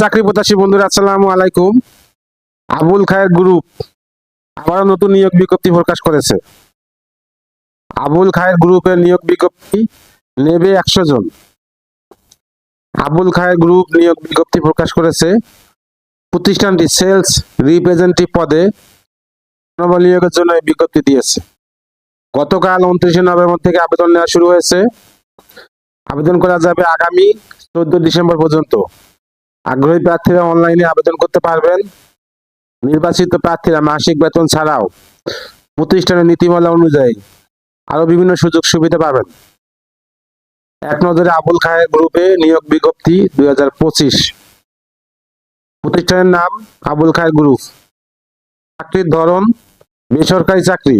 চাকরি প্রত্যাশী বন্ধুরা, আসসালামু আলাইকুম। আবুল খায়ের গ্রুপ আবারও নতুন নিয়োগ বিজ্ঞপ্তি প্রকাশ করেছে। আবুল খায়ের গ্রুপের নিয়োগ বিজ্ঞপ্তি নেবে একশো জন। আবুল খায়ের গ্রুপ নিয়োগ বিজ্ঞপ্তি প্রকাশ করেছে প্রতিষ্ঠানটি সেলস রিপ্রেজেন্টেটিভ পদে জনবল নিয়োগের জন্য বিজ্ঞপ্তি দিয়েছে। গতকাল উনত্রিশে নভেম্বর থেকে আবেদন নেওয়া শুরু হয়েছে। আবেদন করা যাবে আগামী চোদ্দ ডিসেম্বর পর্যন্ত। আগ্রহী প্রার্থীরা অনলাইনে আবেদন করতে পারবেন। নির্বাচিত প্রার্থীরা মাসিক বেতন ছাড়াও প্রতিষ্ঠানের নীতিমালা অনুযায়ী আরও বিভিন্ন সুযোগ সুবিধা পাবেন। এক নজরে আবুল খায়ের গ্রুপে নিয়োগ বিজ্ঞপ্তি দুই হাজার পঁচিশ। প্রতিষ্ঠানের নাম আবুল খায়ের গ্রুপ চাকরির ধরন, বেসরকারি চাকরি।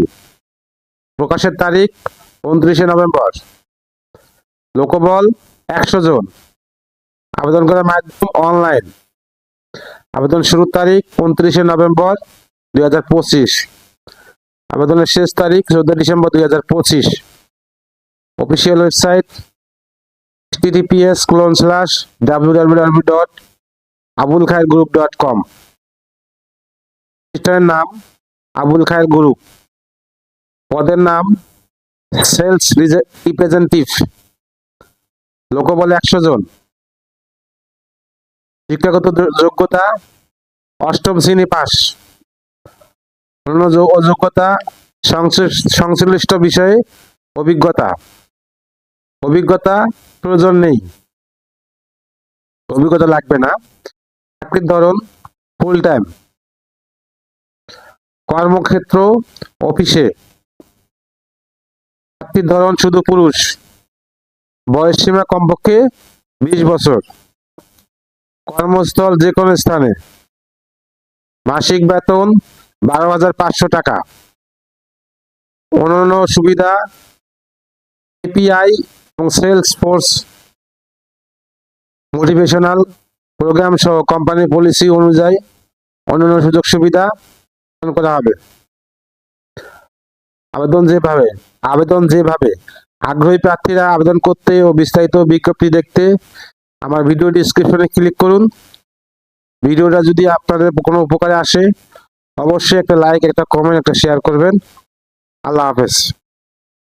প্রকাশের তারিখ উনত্রিশে নভেম্বর। লোকবল একশো জন। আবেদন করার মাধ্যম অনলাইন আবেদন শুরুর তারিখ উনত্রিশে নভেম্বর দুই হাজার পঁচিশ। আবেদনের শেষ তারিখ চোদ্দ ডিসেম্বর দুই হাজার পঁচিশ। Official website https group dot com প্রতিষ্ঠানের নাম আবুল খায়ের গ্রুপ পদের নাম সেলস রিপ্রেজেন্টেটিভ লোকবল একশো জন। শিক্ষাগত যোগ্যতা অষ্টম শ্রেণি পাস। অযোগ্যতা সংশ্লিষ্ট বিষয়ে অভিজ্ঞতা। অভিজ্ঞতা প্রয়োজন নেই। অভিজ্ঞতা লাগবে না। চাকরির ধরন ফুল টাইম কর্মক্ষেত্র অফিসে। চাকরির ধরন শুধু পুরুষ। বয়স সীমা কমপক্ষে বিশ বছর। কর্মস্থল যে কোনো স্থানে। মাসিক বেতন বারো হাজার পাঁচশো টাকা। অন্যান্য সুবিধা এপিআই এবং সেলস ফোর্স মোটিভেশনাল প্রোগ্রাম সহ কোম্পানির পলিসি অনুযায়ী অন্যান্য সুযোগ সুবিধা প্রদান করা হবে। আবেদন যেভাবে আবেদন যেভাবে। আগ্রহী প্রার্থীরা আবেদন করতে ও বিস্তারিত বিজ্ঞপ্তি দেখতে আমার ভিডিও ডিসক্রিপশনে ক্লিক করুন। ভিডিওটা যদি আপনাদের কোনো উপকারে আসে, অবশ্যই একটা লাইক একটা কমেন্ট একটা শেয়ার করবেন। আল্লাহ হাফেজ।